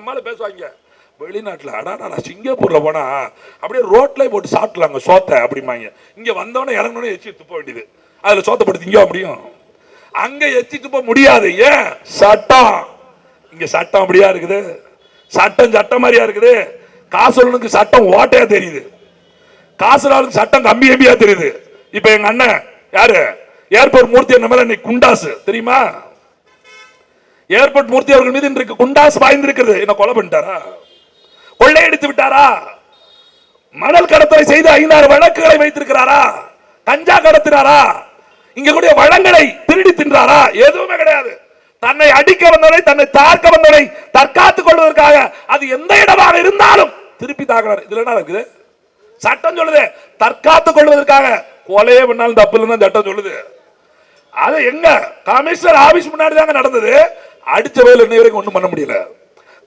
நம்மளால பேசுவாங்க. வெளிநாட்டில் அடாடா நான் போனால் அப்படியே ரோட்டில் போட்டு சாப்பிட்லாங்க சோத்தை அப்படிம்பாங்க. இங்கே வந்தவொடனே இறங்கணும்னே எச்சி துப்ப வேண்டியது. அதில் சோத்தை போட்டு திங்க முடியும்? அங்கே எச்சி துப்ப முடியாது. ஏன்? சட்டம். இங்கே சட்டம் அப்படியா இருக்குது? சட்டம் சட்டம் மாதிரியா இருக்குது? காசலனுக்கு சட்டம் ஓட்டையா தெரியுது. காசுலாளுக்கு சட்டம் கம்பி கம்பியா தெரியுது. இப்போ எங்கள் அண்ணன் யாரு? ஏர்போர்ட் மூர்த்தி என்ன மேலே இன்னைக்கு குண்டாசு தெரியுமா? ஏர்போர்ட் மூர்த்தி அவர்கள் மீது இன்றைக்கு குண்டாஸ் பாய்ந்திருக்கிறது. என்ன கொலை பண்ணிட்டாரா? கொள்ளையடித்து விட்டாரா? மணல் கடத்தலை செய்து ஐந்தாறு வழக்குகளை வைத்திருக்கிறாரா? கஞ்சா கடத்தினாரா? இங்க கூடிய வளங்களை திருடி தின்றாரா? எதுவுமே கிடையாது. தன்னை அடிக்க வந்தவரை தன்னை தாக்க வந்தவரை தற்காத்துக் கொள்வதற்காக அது எந்த இடமாக இருந்தாலும் திருப்பி தாக்குறாரு. இதுல என்ன இருக்குது சட்டம் சொல்லுது தற்காத்துக் கொள்வதற்காக. கொலையே பண்ணாலும் தப்பு இல்லைன்னு சட்டம் சொல்லுது. அது எங்க? கமிஷனர் ஆபீஸ் முன்னாடி தாங்க நடந்தது. அடிச்ச வயல இன்னை வரைக்கும் ஒன்றும் பண்ண முடியல.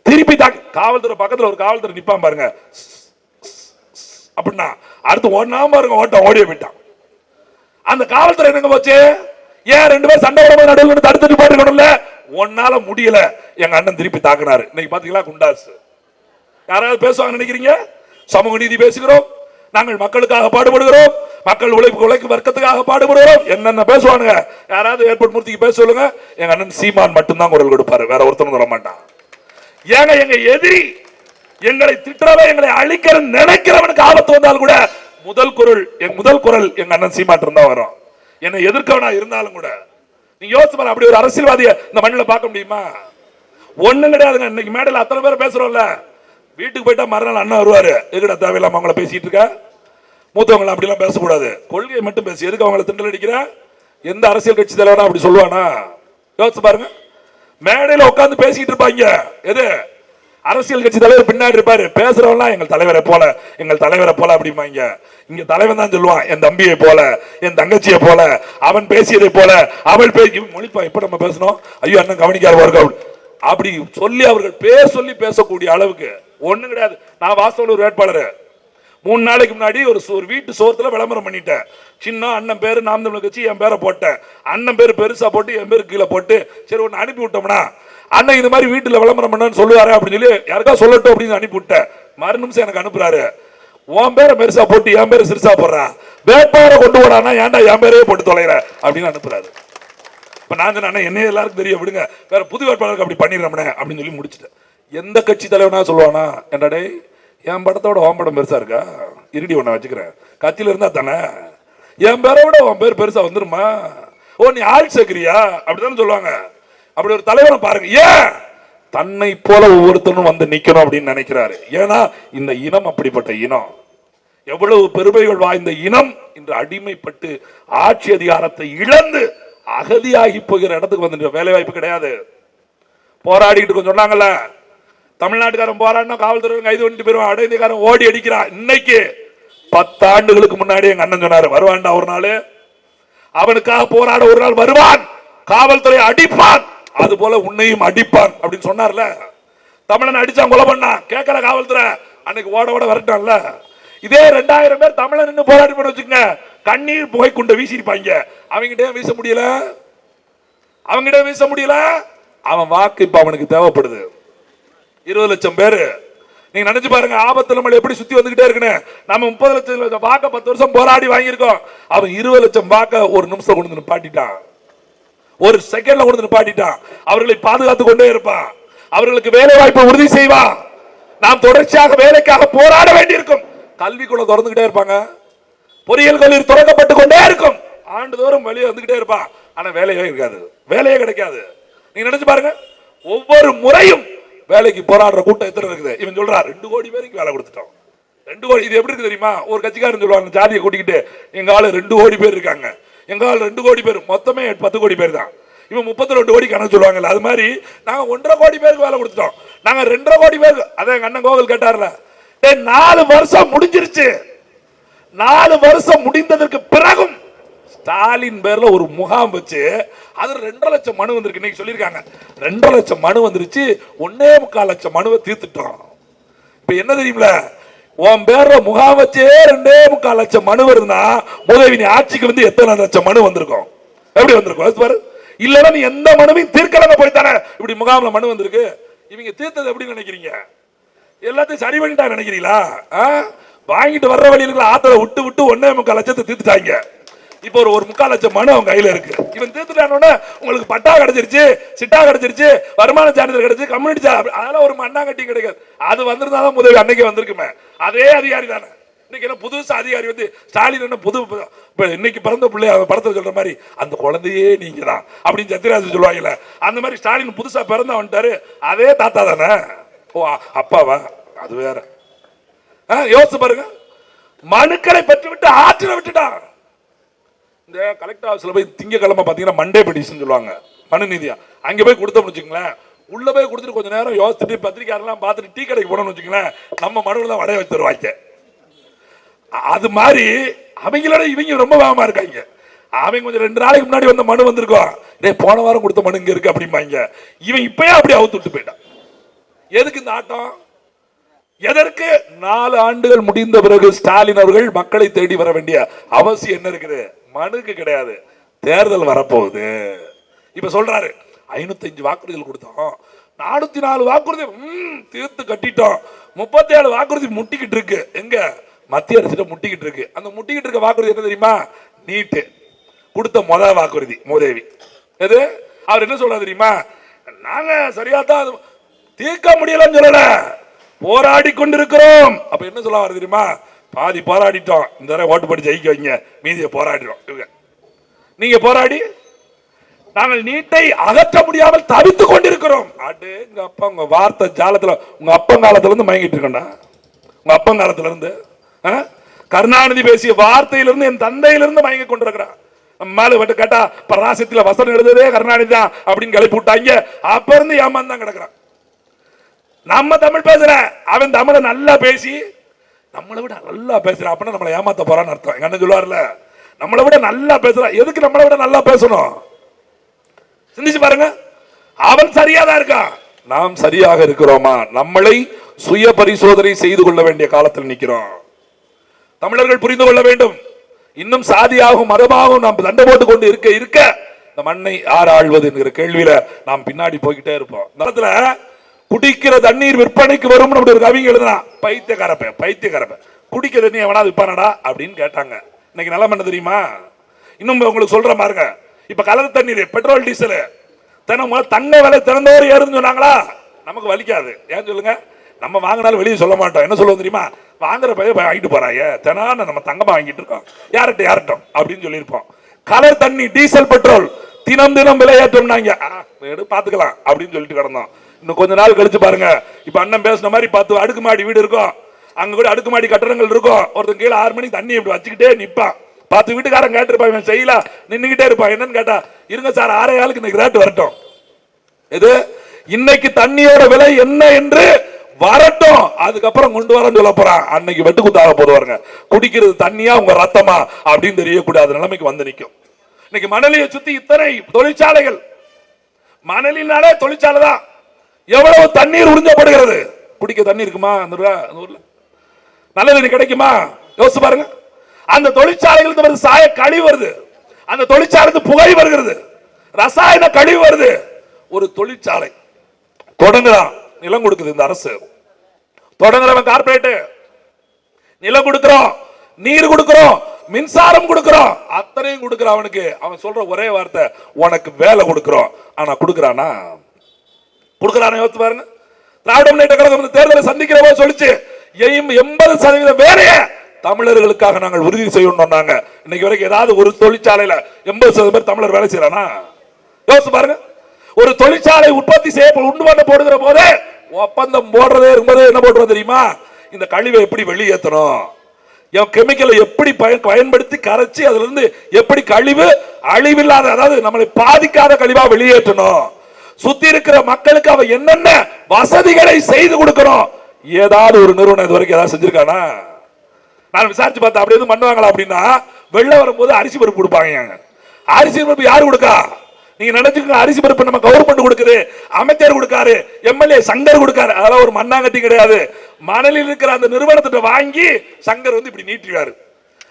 திருப்பி தாக்கு காவல்துறை பக்கத்துல ஒரு காவல்துறை நிற்பான் பாருங்க. அப்படின்னா அடுத்து ஒன்னாம பாருங்க ஓட்டம் ஓடிய போயிட்டான். அந்த காவல்துறை என்னங்க போச்சு? ஏன் ரெண்டு பேரும் சண்டை போட நடுவில் தடுத்துட்டு போட்டுக்கணும்ல ஒன்னால முடியல. எங்க அண்ணன் திருப்பி தாக்குனாரு. இன்னைக்கு பாத்தீங்களா குண்டாஸ்? யாராவது பேசுவாங்க நினைக்கிறீங்க? சமூக நீதி பேசுகிறோம். நாங்கள் மக்களுக்காக பாடுபடுகிறோம். மக்கள் உழைப்பு உழைக்கு வர்க்கத்துக்காக பாடுபடுகிறோம். என்னென்ன பேசுவானுங்க. யாராவது ஏர்போர்ட் மூர்த்திக்கு பேச சொல்லுங்க. எங்க அண்ணன் சீமான் மட்டும்தான் குரல் கொடுப்பாரு. வேற ஒருத்தனும் சொல்ல மாட்டான். ஏங்க எங்க எதிரி எங்களை திட்டுறவன் எங்களை அழிக்கிற நினைக்கிறவனுக்கு ஆபத்து வந்தால் கூட முதல் குரல் என் முதல் குரல் எங்க அண்ணன் சீமான் இருந்தா வரும். என்னை எதிர்க்கவனா இருந்தாலும் கூட. நீ யோசிச்சு அப்படி ஒரு அரசியல்வாதிய இந்த மண்ணில் பார்க்க முடியுமா? ஒண்ணும் கிடையாதுங்க. இன்னைக்கு மேடையில் அத்தனை பேர் பேசுறோம்ல. வீட்டுக்கு போயிட்டா மறுநாள் அண்ணன் வருவாரு. எங்கடா தேவையில்லாம அவங்கள பேசிட்டு இருக்க? மூத்தவங்களை அப்படிலாம் பேசக்கூடாது. கொள்கையை மட்டும் பேசி. எதுக்கு அவங்களை திண்டல் அடிக்கிற? எந்த அரசியல் கட்சி தலைவனா அப்படி சொல்லுவானா? யோசிச்சு பாருங்க. மேடையில் உட்காந்து பேசிக்கிட்டு இருப்பாங்க. எது? அரசியல் கட்சி தலைவர் பின்னாடி இருப்பாரு. பேசுறவன்லாம் எங்கள் தலைவரை போல எங்கள் தலைவரை போல அப்படிம்பாங்க. இங்க தலைவன் தான் சொல்லுவான் என் தம்பியை போல என் தங்கச்சியை போல அவன் பேசியதை போல அவள் பேசி மொழிப்பா இப்ப நம்ம பேசணும்? ஐயோ அண்ணன் கவனிக்காத வருக அப்படி சொல்லி அவர்கள் பேர் சொல்லி பேசக்கூடிய அளவுக்கு ஒண்ணு கிடையாது. நான் வாசல் ஒரு வேட்பாளர். மூணு நாளைக்கு முன்னாடி ஒரு சோ- ஒரு வீட்டு சோரத்தில் விளம்பரம் பண்ணிட்டேன். சின்ன அண்ணன் பேர் நாம் தமிழ் கட்சி என் பேரை போட்டேன். அண்ணன் பேர் பெருசாக போட்டு என் பேர் கீழே போட்டு சரி ஒன்று அனுப்பி விட்டோம்னா? அண்ணன் இது மாதிரி வீட்டில் விளம்பரம் பண்ணன்னு சொல்லுவாரு அப்படின்னு சொல்லி யாருக்கா சொல்லட்டும் அப்படின்னு அனுப்பி விட்டேன். மறு நிமிஷம் எனக்கு அனுப்புறாரு. உன் பேரை பெருசாக போட்டு என் பேர் சிறுசாக போடுறான் வேட்பாளரை கொண்டு போடானா ஏன்டா என் பேரையே போட்டு தொலைகிற அப்படின்னு அனுப்புறாரு. இப்போ நான் சொன்னேன் அண்ணா, எல்லாருக்கும் தெரியும் விடுங்க. வேற புது வேட்பாளருக்கு அப்படி பண்ணிடுறோம்னே அப்படின்னு சொல்லி முடிச்சிட்டேன். எந்த கட்சி தலைவனா சொல்லுவானா? என்னடே என் படத்தோட உன் படம் பெருசா இருக்கா? இருடி ஒண்ண வச்சுக்கிறேன். கத்தியில இருந்தா தானே? என் பேரை விட உன் பேர் பெருசா வந்துருமா? ஓ நீ ஆள் சேர்க்கிறியா அப்படிதானே சொல்லுவாங்க. அப்படி ஒரு தலைவரை பாருங்க. ஏன்? தன்னை போல ஒவ்வொருத்தனும் வந்து நிக்கணும் அப்படின்னு நினைக்கிறாரு. ஏன்னா இந்த இனம் அப்படிப்பட்ட இனம். எவ்வளவு பெருமைகள் வாய்ந்த இனம் இன்று அடிமைப்பட்டு ஆட்சி அதிகாரத்தை இழந்து அகதியாகி போகிற இடத்துக்கு வந்து வேலை வாய்ப்பு கிடையாது. போராடிக்கிட்டு கொஞ்சம் சொன்னாங்கல்ல. தமிழ்நாட்டுக்காரன் போராடினா காவல்துறை கைது பண்ணிட்டு போயிருவான். அடைந்தக்காரன் ஓடி அடிக்கிறான். இன்னைக்கு பத்தாண்டுகளுக்கு முன்னாடி எங்க அண்ணன் சொன்னாரு வருவான்டா ஒரு நாள். அவனுக்காக போராட ஒரு நாள் வருவான். காவல்துறை அடிப்பான். அது போல உன்னையும் அடிப்பான் அப்படின்னு சொன்னார்ல. தமிழன் அடிச்சான் கொலை பண்ணான். கேட்கல காவல்துறை அன்னைக்கு ஓட ஓட வரட்டான்ல இதே ரெண்டாயிரம் பேர் தமிழன் நின்று போராடி பண்ண வச்சுக்கங்க. கண்ணீர் புகை குண்டை வீசிருப்பாங்க அவங்கிட்ட வீச முடியல. அவங்கிட்ட வீச முடியல. அவன் வாக்கு இப்ப அவனுக்கு தேவைப்படுது. இருபது லட்சம் பேர். நீங்க நினைச்சு பாருங்க ஆபத்துல நம்மள எப்படி சுத்தி வந்துகிட்டே இருக்குன்னு. நம்ம முப்பது லட்சம் வாக்க பத்து வருஷம் போராடி வாங்கியிருக்கோம். அவன் இருபது லட்சம் வாக்க ஒரு நிமிஷம் கொண்டு நிப்பாட்டிட்டான். ஒரு செகண்ட்ல கொண்டு நிப்பாட்டிட்டான். அவர்களை பாதுகாத்து கொண்டே இருப்பான். அவர்களுக்கு வேலை வாய்ப்பு உறுதி செய்வான். நாம் தொடர்ச்சியாக வேலைக்காக போராட வேண்டியிருக்கும். கல்விக்குள்ள திறந்துகிட்டே இருப்பாங்க. பொறியியல் கல்லூரி திறக்கப்பட்டு கொண்டே இருக்கும். ஆண்டுதோறும் வெளியே வந்துகிட்டே இருப்பான். ஆனா வேலையே இருக்காது. வேலையே கிடைக்காது. நீங்க நினைச்சு பாருங்க ஒவ்வொரு முறையும் வேலைக்கு போராடுற கூட்டம் எத்தனை இருக்குது? இவன் சொல்றான் ரெண்டு கோடி பேருக்கு வேலை கொடுத்துட்டோம். ரெண்டு கோடி இது எப்படி இருக்கு தெரியுமா? ஒரு கட்சிக்காரன் சொல்லுவாங்க ஜாதியை கூட்டிக்கிட்டு எங்க ஆளு ரெண்டு கோடி பேர் இருக்காங்க. எங்க ஆள் ரெண்டு கோடி பேர் மொத்தமே பத்து கோடி பேர் தான். இவன் முப்பத்தி ரெண்டு கோடி கணக்கு சொல்லுவாங்கல்ல அது மாதிரி நாங்கள் ஒன்றரை கோடி பேருக்கு வேலை கொடுத்துட்டோம். நாங்கள் ரெண்டரை கோடி பேருக்கு அதான் எங்க அண்ணன் கோவில் கேட்டார்ல டேய் நாலு வருஷம் முடிஞ்சிருச்சு. நாலு வருஷம் முடிந்ததற்கு பிறகும் ஸ்டாலின் பேர்ல ஒரு முகாம் வச்சு அது ரெண்டரை லட்சம் மனு வந்திருக்கு. இன்னைக்கு சொல்லியிருக்காங்க. ரெண்டரை லட்சம் மனு வந்துருச்சு. ஒன்னே முக்கால் லட்சம் மனுவை தீர்த்துட்டோம். இப்போ என்ன தெரியுமில உன் பேர்ல முகாம் வச்சே ரெண்டே முக்கால் லட்சம் மனு வருதுன்னா முதவி நீ ஆட்சிக்கு வந்து எத்தனை லட்சம் மனு வந்திருக்கும்? எப்படி வந்திருக்கும்? அது பாரு. இல்லைன்னா நீ எந்த மனுவையும் தீர்க்கலங்க போய்த்தானே இப்படி முகாம்ல மனு வந்திருக்கு. இவங்க தீர்த்தது எப்படி நினைக்கிறீங்க? எல்லாத்தையும் சரி பண்ணிட்டா நினைக்கிறீங்களா? ஆ? வாங்கிட்டு வர்ற வழியில இருக்கிற ஆத்துல விட்டு விட்டு ஒன்னே முக்கால் லட்சத்தை தீர்த்துட்டாங்க. இப்போ ஒரு ஒரு முக்கால் லட்சம் மனு அவங்க கையில இருக்கு. இவன் தீர்த்துட்டானோட உங்களுக்கு பட்டா கிடைச்சிருச்சு சிட்டா கிடைச்சிருச்சு வருமான சான்றிதழ் கிடைச்சு கம்யூனிட்டி அதெல்லாம் ஒரு மண்ணாங்கட்டி கிடைக்காது. அது வந்திருந்தாதான் முதல் அன்னைக்கு வந்திருக்குமே. அதே அதிகாரி தானே. இன்னைக்கு என்ன புதுசு அதிகாரி வந்து ஸ்டாலின் என்ன புது இன்னைக்கு பிறந்த பிள்ளை அவன் படத்தில் சொல்ற மாதிரி அந்த குழந்தையே நீங்க தான் அப்படின்னு சத்யராஜ் சொல்லுவாங்கல்ல. அந்த மாதிரி ஸ்டாலின் புதுசா பிறந்த வந்துட்டாரு. அதே தாத்தா தானே. ஓ அப்பாவா? அது வேற. ஆ, யோசிச்சு பாருங்க. மனுக்களை பெற்றுவிட்டு ஆற்றில விட்டுட்டான். இந்த கலெக்டர் ஆஃபீஸில் போய் திங்கக்கிழமை பார்த்தீங்கன்னா மண்டே பெட்டிஷன் சொல்லுவாங்க. மனு நீதியா. போய் கொடுத்தோம்னு வச்சுங்களேன் உள்ளே போய் கொடுத்துட்டு கொஞ்ச நேரம் யோசிச்சுட்டு பத்திரிக்கையாரெல்லாம் பார்த்துட்டு டீ கடைக்கு போனோம்னு வச்சுங்களேன் நம்ம மனுவில் தான் வடைய வச்சு தருவாங்க. அது மாதிரி அவங்களோட இவங்க ரொம்ப வேகமாக இருக்காங்க. அவங்க கொஞ்சம் ரெண்டு நாளைக்கு முன்னாடி வந்த மனு வந்திருக்கோம். டே போன வாரம் கொடுத்த மனு இங்கே இருக்கு அப்படிம்பாங்க. இவன் இப்பயே அப்படி அவுத்து விட்டு போயிட்டான். எதுக்கு இந்த ஆட்டம்? எதற்கு? நாலு ஆண்டுகள் முடிந்த பிறகு ஸ்டாலின் அவர்கள் மக்களை தேடி வர வேண்டிய அவசியம் என்ன இருக்குது? மனுக்கு கிடையாது. தேர்தல் வரப்போகுது. இப்ப சொல்றாரு ஐநூத்தஞ்சு வாக்குறுதிகள் கொடுத்தோம். நானூத்தி நாலு வாக்குறுதி தீர்த்து கட்டிட்டோம். முப்பத்தி ஏழு வாக்குறுதி முட்டிக்கிட்டு இருக்கு. எங்க? மத்திய அரசிடம் முட்டிக்கிட்டு இருக்கு. அந்த முட்டிக்கிட்டு இருக்க வாக்குறுதி என்ன தெரியுமா? நீட்டு. கொடுத்த முத வாக்குறுதி மூதேவி. எது? அவர் என்ன சொல்றாரு தெரியுமா? நாங்க சரியா தான் அது தீர்க்க முடியலன்னு சொல்லல. போராடி கொண்டிருக்கிறோம். அப்ப என்ன சொல்ல வர தெரியுமா? பாதி போராடிட்டோம் இந்த தடவை ஓட்டு போட்டு ஜெயிக்க வைங்க. மீதியை போராடிடும் இவங்க. நீங்க போராடி. நாங்கள் நீட்டை அகற்ற முடியாமல் தவித்துக் கொண்டிருக்கிறோம். அடு எங்க அப்பா உங்க வார்த்தை ஜாலத்தில் உங்க அப்பன் காலத்துல இருந்து மயங்கிட்டு இருக்கேன்டா. உங்க அப்பன் காலத்துல இருந்து ஆ? கருணாநிதி பேசிய வார்த்தையிலிருந்து என் தந்தையிலிருந்து மயங்கி கொண்டிருக்கிறான் நம்ம மேல விட்டு கேட்டா பராசத்தில் வசனம் எழுதுதே கருணாநிதி தான் அப்படின்னு கிளப்பி விட்டாங்க. அப்ப இருந்து ஏமாந்து தான் கிடக்குறான். நம்ம தமிழ் பேசுற. அவன் தமிழை நல்லா பேசி நம்மளை விட நல்லா பேசுறான் அப்படின்னா நம்மளை ஏமாத்த போறான்னு அர்த்தம். எங்க அண்ணன் சொல்லுவார்ல நம்மளை விட நல்லா பேசுறான் எதுக்கு நம்மளை விட நல்லா பேசணும்? சிந்திச்சு பாருங்க. அவன் சரியா தான் இருக்கான். நாம் சரியாக இருக்கிறோமா? நம்மளை சுய பரிசோதனை செய்து கொள்ள வேண்டிய காலத்தில் நிற்கிறோம். தமிழர்கள் புரிந்து கொள்ள வேண்டும். இன்னும் சாதியாகவும் மதமாகவும் நாம் தண்டை போட்டு கொண்டு இருக்க இருக்க இந்த மண்ணை யார் ஆழ்வது என்கிற கேள்வியில நாம் பின்னாடி போய்கிட்டே இருப்போம். இந்த இடத்துல குடிக்கிற தண்ணீர் விற்பனைக்கு வரும் அப்படி ஒரு கவிங்க எழுதுனா பைத்தியக்காரப்பன் பைத்தியக்காரப்பன் குடிக்கிற தண்ணி எவனாவது விற்பானடா? அப்படின்னு கேட்டாங்க. இன்னைக்கு நிலம் என்ன தெரியுமா? இன்னும் உங்களுக்கு சொல்ற பாருங்க. இப்ப கலர் தண்ணீர் பெட்ரோல் டீசல் தினம் தங்க விலை திறந்தோர் ஏறுன்னு சொன்னாங்களா? நமக்கு வலிக்காது. ஏன் சொல்லுங்க? நம்ம வாங்கினாலும் வெளியே சொல்ல மாட்டோம். என்ன சொல்லுவோம் தெரியுமா? வாங்குற பையன் வாங்கிட்டு போறாயே. தினான நம்ம தங்கமா வாங்கிட்டு இருக்கோம். யார்கிட்ட யார்ட்டும் அப்படின்னு சொல்லியிருப்போம். கலர் தண்ணி டீசல் பெட்ரோல் தினம் தினம் விலையேற்றம்னாங்க ஆ, பாத்துக்கலாம் அப்படின்னு சொல்லிட்டு கிடந்தோம். இன்னும் கொஞ்ச நாள் கழிச்சு பாருங்க. இப்ப அண்ணன் பேசுன மாதிரி பத்து அடுக்குமாடி வீடு இருக்கும். அங்க கூட அடுக்குமாடி கட்டடங்கள் இருக்கும். ஒருத்தன் கீழே ஆறு மணிக்கு தண்ணி இப்படி வச்சுக்கிட்டே நிப்பான். பத்து வீட்டுக்காரன் கேட்டிருப்பான் இவன் செய்யல. நின்னுகிட்டே இருப்பான். என்னன்னு கேட்டா இருங்க சார் ஆறே ஆளுக்கு இன்னைக்கு ரேட்டு வரட்டும். இது இன்னைக்கு தண்ணியோட விலை என்ன என்று வரட்டும். அதுக்கப்புறம் கொண்டு வரன்னு சொல்ல போறான். அன்னைக்கு வெட்டு குத்தாக போடுவாருங்க குடிக்கிறது தண்ணியா உங்க ரத்தமா அப்படின்னு தெரியக்கூடாத. நிலைமைக்கு வந்து நிற்கும் இன்னைக்கு மணலியை சுத்தி இத்தனை தொழிற்சாலைகள். மணலினாலே தொழிற்சாலை தான். எவ்வளவு தண்ணீர் உறிஞ்சப்படுகிறது? குடிக்க தண்ணி இருக்குமா அந்த ஊர்ல? நல்ல தண்ணி கிடைக்குமா? யோசிச்சு பாருங்க. அந்த தொழிற்சாலைகளுக்கு வருது சாய கழிவு வருது. அந்த தொழிற்சாலை புகை வருகிறது. ரசாயன கழிவு வருது. ஒரு தொழிற்சாலை. தொடங்குறான் நிலம் கொடுக்குது இந்த அரசு. தொடங்குறவன் கார்பரேட் நிலம் கொடுக்கிறோம். நீர் கொடுக்கிறோம். மின்சாரம் கொடுக்கிறோம். அத்தனையும் கொடுக்கிறோம் அவனுக்கு. அவன் சொல்ற ஒரே வார்த்தை உனக்கு வேலை கொடுக்கிறோம். ஆனா கொடுக்கறானா? கொடுக்கறான யோசிச்சு பாருங்க. திராவிட முன்னேற்ற கழகம் இந்த தேர்தலை சந்திக்கிற போது சொல்லிச்சு எம்- எண்பது சதவீதம் வேலையை தமிழர்களுக்காக நாங்கள் உறுதி செய்யணும் நாங்க இன்னைக்கு வரைக்கும் ஏதாவது ஒரு தொழிற்சாலையில எண்பது சதவீதம் பேர் தமிழர் வேலை செய்யறானா? யோசிச்சு பாருங்க. ஒரு தொழிற்சாலை உற்பத்தி செய்ய உண்டு பண்ண போடுகிற போதே ஒப்பந்தம் போடுறதே இருக்கும்போது என்ன போடுறது தெரியுமா? இந்த கழிவை எப்படி வெளியேற்றணும்? என் கெமிக்கலை எப்படி பயன் பயன்படுத்தி கரைச்சி அதுல இருந்து எப்படி கழிவு அழிவில்லாத அதாவது நம்மளை பாதிக்காத கழிவா வெளியேற்றணும்? சுத்தி இருக்கிற மக்களுக்கு அவ என்னென்ன வசதிகளை செய்து கொடுக்கணும்? ஏதாவது ஒரு நிறுவனம் இது வரைக்கும் ஏதாவது செஞ்சிருக்கானா? நான் விசாரிச்சு பார்த்தேன். அப்படி எதுவும் பண்ணுவாங்களா அப்படின்னா வெளில வரும்போது அரிசி பருப்பு கொடுப்பாங்க அரிசி பருப்பு யாரு கொடுக்கா? நீங்க நினைச்சுக்கோங்க அரிசி பருப்பு நம்ம கவர்மெண்ட் கொடுக்குது. அமைச்சர் கொடுக்காரு. எம்எல்ஏ சங்கர் கொடுக்காரு. அதெல்லாம் ஒரு மண்ணாங்கட்டி கிடையாது. மணலில் இருக்கிற அந்த நிறுவனத்திட்ட வாங்கி சங்கர் வந்து இப்படி நீட்டிவாரு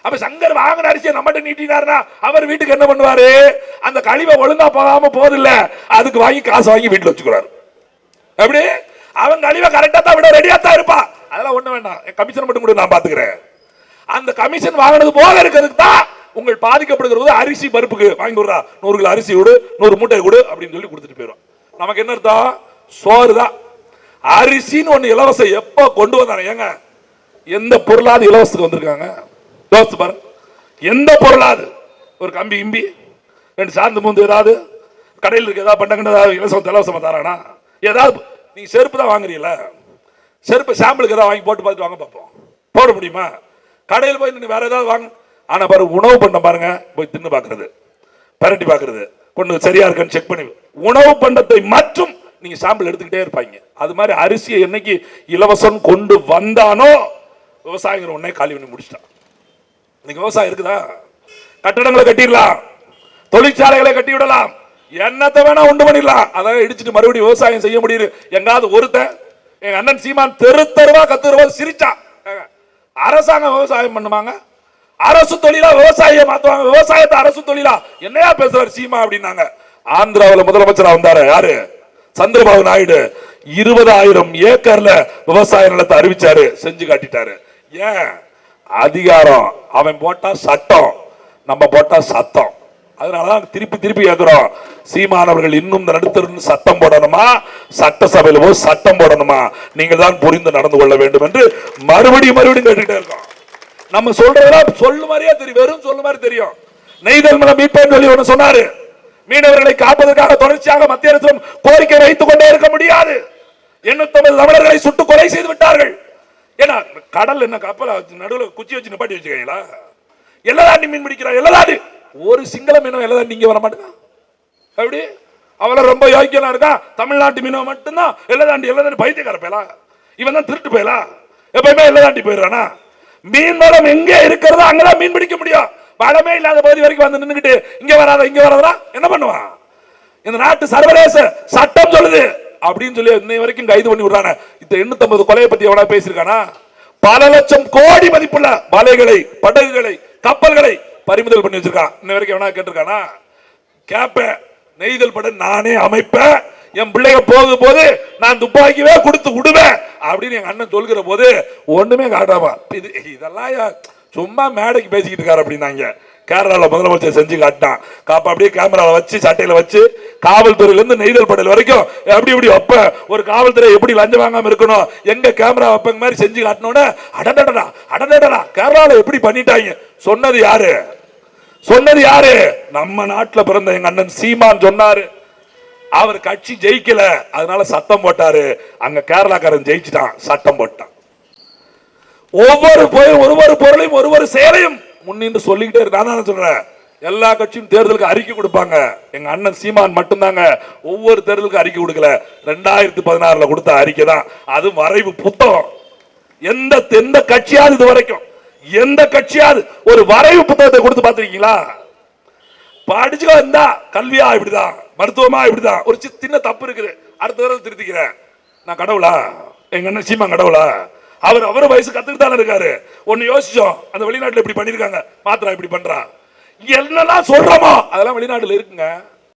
அப்ப சங்கர் வாங்கின அரிசியை நம்மகிட்ட நீட்டினாருன்னா அவர் வீட்டுக்கு என்ன பண்ணுவாரு? அந்த கழிவை ஒழுங்கா போகாம போதில்ல. அதுக்கு வாங்கி காசு வாங்கி வீட்டுல வச்சுக்கிறாரு அப்படி அவன் கழிவை கரெக்டா தான் விட ரெடியா தான் இருப்பா. அதெல்லாம் ஒண்ணு வேண்டாம். கமிஷன் மட்டும் கூட நான் பாத்துக்கிறேன். அந்த கமிஷன் வாங்கினது போக இருக்கிறதுக்கு தான் உங்கள் பாதிக்கப்படுகிறது அரிசி பருப்புக்கு வாங்கி விடுறா நூறு கிலோ அரிசி கொடு நூறு மூட்டை கொடு அப்படின்னு சொல்லி கொடுத்துட்டு போயிடும் நமக்கு என்ன அர்த்தம்? சோறு தான். அரிசின்னு ஒன்று இலவசம் எப்போ கொண்டு வந்தாங்க? ஏங்க எந்த பொருளாது இலவசத்துக்கு வந்திருக்காங்க? யோசித்து பாரு. எந்த பொருளாது ஒரு கம்பி இம்பி ரெண்டு சார்ந்து மூந்து ஏதாவது? கடையில் இருக்க ஏதாவது பண்ண ஏதாவது இலவசம் இலவசமாக தரானா? ஏதாவது நீங்கள் செருப்பு தான் வாங்குறீங்கள செருப்பு சாம்பிளுக்கு ஏதாவது வாங்கி போட்டு பார்த்துட்டு வாங்க பார்ப்போம். போட முடியுமா? கடையில் போய் நின்று வேறு ஏதாவது வாங்க. ஆனால் பாரு உணவு பண்ண பாருங்க. போய் தின்னு பார்க்குறது. பரட்டி பார்க்குறது. கொண்டு சரியா இருக்கான்னு செக் பண்ணி. உணவு பண்டத்தை மற்றும் நீங்க சாம்பிள் எடுத்துக்கிட்டே இருப்பாங்க. அது மாதிரி அரிசியை என்னைக்கு இலவசம் கொண்டு வந்தானோ விவசாயிகள் உடனே காலி பண்ணி முடிச்சிட்டான் இன்னைக்கு விவசாயம் இருக்குதா? கட்டடங்களை கட்டிடலாம். தொழிற்சாலைகளை கட்டி விடலாம் என்னத்தை வேணா உண்டு பண்ணிடலாம். அதை இடிச்சிட்டு மறுபடியும் விவசாயம் செய்ய முடியுது. எங்காவது ஒருத்தன் எங்க அண்ணன் சீமான் தெரு தெருவா கத்துருவா சிரிச்சா. அரசாங்கம் விவசாயம் பண்ணுவாங்க அரசு தொழிலா விவசாயியை மாத்துவாங்க? விவசாயத்தை அரசு தொழிலா? என்னையா பேசுறாரு சீமா அப்படின்னாங்க. ஆந்திராவில் முதலமைச்சரா வந்தாரு. யாரு? சந்திரபாபு நாயுடு. இருபதாயிரம் ஏக்கர்ல விவசாய நிலத்தை அறிவிச்சாரு. செஞ்சு காட்டிட்டாரு. ஏன்? அதிகாரம். அவன் போட்டா சட்டம் நம்ம போட்டா சத்தம். அதனாலதான் திருப்பி திருப்பி கேட்கிறோம் சீமானவர்கள் இன்னும் இந்த சட்டம் போடணுமா? சட்டசபையில் போய் சட்டம் போடணுமா? நீங்கள் தான் புரிந்து நடந்து கொள்ள வேண்டும் என்று மறுபடியும் மறுபடியும் கேட்டுக்கிட்டே இருக்கோம். நம்ம சொல்றதெல்லாம் சொல்லு மாதிரியே தெரியும். வெறும் சொல்லு மாதிரி தெரியும். நெய்தல் மனம் மீட்பேன் சொல்லி ஒன்று சொன்னாரு. மீனவர்களை காப்பதற்காக தொடர்ச்சியாக மத்திய அரசும் கோரிக்கை வைத்துக் கொண்டே இருக்க முடியாது. எண்ணூத்தி தமிழர்களை சுட்டு கொலை செய்து விட்டார்கள். ஏன்னா கடல் என்ன கப்பல நடுவில் குச்சி வச்சு நிப்பாட்டி வச்சுக்கீங்களா எல்லதாண்டி மீன் பிடிக்கிறான் எல்லதாண்டி. ஒரு சிங்கள மீனவன் எல்லதாண்டி இங்கே வர மாட்டேங்கான் அப்படி அவளை ரொம்ப யோக்கியனா இருக்கா? தமிழ்நாட்டு மீனவன் மட்டும்தான் எல்லாதாண்டி எல்லதாண்டி பைத்தியக்கார பயலா? இவன் தான் திருட்டு போயலா? எப்பயுமே எல்லாதாண்டி போயிடுறானா? மீன் வளம் எங்க இருக்கிறதோ அங்கதான் மீன் பிடிக்க முடியும். வளமே இல்லாத பகுதி வரைக்கும் வந்து நின்றுக்கிட்டு இங்க வராத இங்க வராதா என்ன பண்ணுவான்? இந்த நாட்டு சர்வதேச சட்டம் சொல்லுது. அப்படின்னு சொல்லி இன்னை வரைக்கும் கைது பண்ணி விடுறாங்க இந்த எண்ணூத்தி கொலையை பத்தி எவனா பேசியிருக்கானா? பல லட்சம் கோடி மதிப்புள்ள வலைகளை படகுகளை கப்பல்களை பறிமுதல் பண்ணி வச்சிருக்கான். இன்ன வரைக்கும் எவனா கேட்டிருக்கானா? கேட்பேன் நெய்தல் பட நானே அமைப்பேன். என் பிள்ளைங்க போகும் போது நான் துப்பாக்கிவே கொடுத்து விடுவேன் அப்படின்னு எங்க அண்ணன் சொல்கிற போது ஒண்ணுமே காட்டாம இது இதெல்லாம் சும்மா மேடைக்கு பேசிக்கிட்டு இருக்காரு அப்படின்னாங்க. கேரளாவில் முதலமைச்சர் செஞ்சு காட்டினான். காப்பா அப்படியே கேமராவில் வச்சு சட்டையில் வச்சு காவல்துறையிலேருந்து நெய்தல் படையில் வரைக்கும் எப்படி இப்படி வைப்பேன் ஒரு காவல்துறை எப்படி லஞ்சம் வாங்காமல் இருக்கணும்? எங்கே கேமரா வைப்பங்க மாதிரி செஞ்சு காட்டினோன்னே அடடடா அடடடா கேரளாவில் எப்படி பண்ணிட்டாங்க? சொன்னது யாரு? சொன்னது யாரு? நம்ம நாட்டில் பிறந்த எங்கள் அண்ணன் சீமான் சொன்னாரு. அவர் கட்சி ஜெயிக்கல அதனால சத்தம் போட்டாரு. அங்க கேரளாக்காரன் ஜெயிச்சிட்டான் சட்டம் போட்டான். ஒவ்வொரு பொ- ஒவ்வொரு பொருளையும் ஒவ்வொரு செயலையும் முன்னின்று சொல்லிக்கிட்டே இருக்கு. நான் சொல்றேன். எல்லா கட்சியும் தேர்தலுக்கு அறிக்கை கொடுப்பாங்க. எங்க அண்ணன் சீமான் மட்டும்தாங்க ஒவ்வொரு தேர்தலுக்கு அறிக்கை கொடுக்கல. ரெண்டாயிரத்தி பதினாறுல கொடுத்த அறிக்கை தான். அது வரைவு புத்தகம். எந்த எந்த கட்சியாவது இது வரைக்கும் எந்த கட்சியாவது ஒரு வரைவு புத்தகத்தை கொடுத்து பார்த்துருக்கீங்களா? படிச்சுக்கோ இருந்தா கல்வியா இப்படிதான் மருத்துவமா இப்படிதான். ஒரு சின்ன தப்பு இருக்குது. அடுத்த தடவை திருத்திக்கிறேன். நான் கடவுளா? எங்க அண்ணன் சீமான் கடவுளா? அவர் அவர் வயசு கத்துக்கிட்டு தானே இருக்காரு. ஒன்னு யோசிச்சோம் அந்த வெளிநாட்டில் இப்படி பண்ணிருக்காங்க. மாத்திரா இப்படி பண்றா. என்னெல்லாம் சொல்றோமோ அதெல்லாம் வெளிநாட்டில் இருக்குங்க.